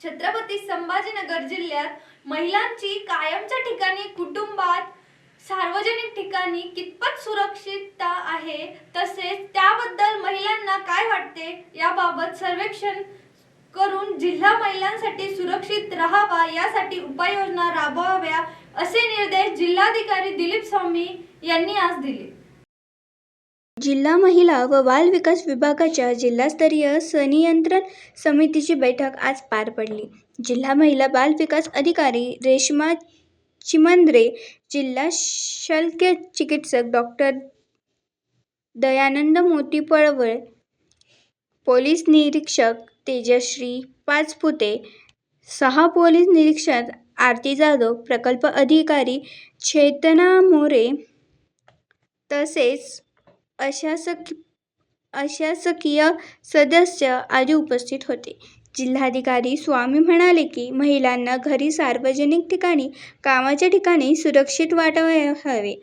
छत्रपती संभाजीनगर जिल्ह्यात महिलांची कायमच्या ठिकाणी कुटुंबात सार्वजनिक ठिकाणी कितपत सुरक्षितता आहे तसेच त्याबद्दल महिलांना काय वाटते याबाबत सर्वेक्षण करून जिल्हा महिलांसाठी सुरक्षित राहावा यासाठी उपाययोजना राबवाव्या असे निर्देश जिल्हाधिकारी दिलीप स्वामी यांनी आज दिले. जिल्हा महिला व बाल विकास विभागाच्या जिल्हास्तरीय संनियंत्रण समितीची बैठक आज पार पडली. जिल्हा महिला बाल विकास अधिकारी रेश्मा चिमंद्रे जिल्हा शल्य चिकित्सक डॉक्टर दयानंद मोती पळवळ पोलीस निरीक्षक तेजश्री पाचपुते सहा पोलीस निरीक्षक आरती जाधव प्रकल्प अधिकारी चेतना मोरे तसेच अशासकी अशासकीय सदस्य आदी उपस्थित होते. जिल्हाधिकारी स्वामी म्हणाले की महिलांना घरी सार्वजनिक ठिकाणी कामाच्या ठिकाणी सुरक्षित वाटावे.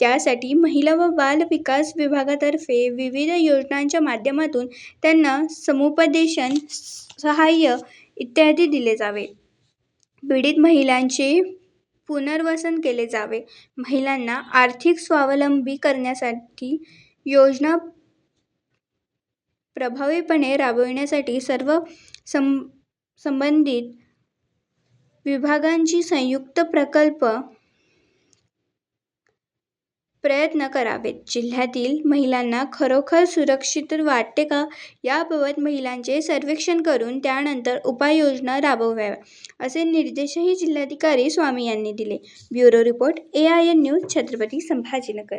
त्यासाठी महिला व बाल विकास विभागातर्फे विविध योजनांच्या माध्यमातून त्यांना समुपदेशन सहाय्य इत्यादी दिले जावे. पीडित महिलांचे पुनर्वसन केले जावे. महिलांना आर्थिक स्वावलंबी करण्यासाठी योजना प्रभावीपणे राबविण्यासाठी सर्व सं संबंधित विभागांची संयुक्त प्रकल्प प्रयत्न करावेत. जिल्ह्यातील महिलांना खरोखर सुरक्षित वाटते का? याबाबत महिलांचे सर्वेक्षण करून त्यानंतर उपाययोजना राबवाव्या असे निर्देशही जिल्हाधिकारी स्वामी यांनी दिले. Bureau report A I N news Chhatrapati Sambhajinagar.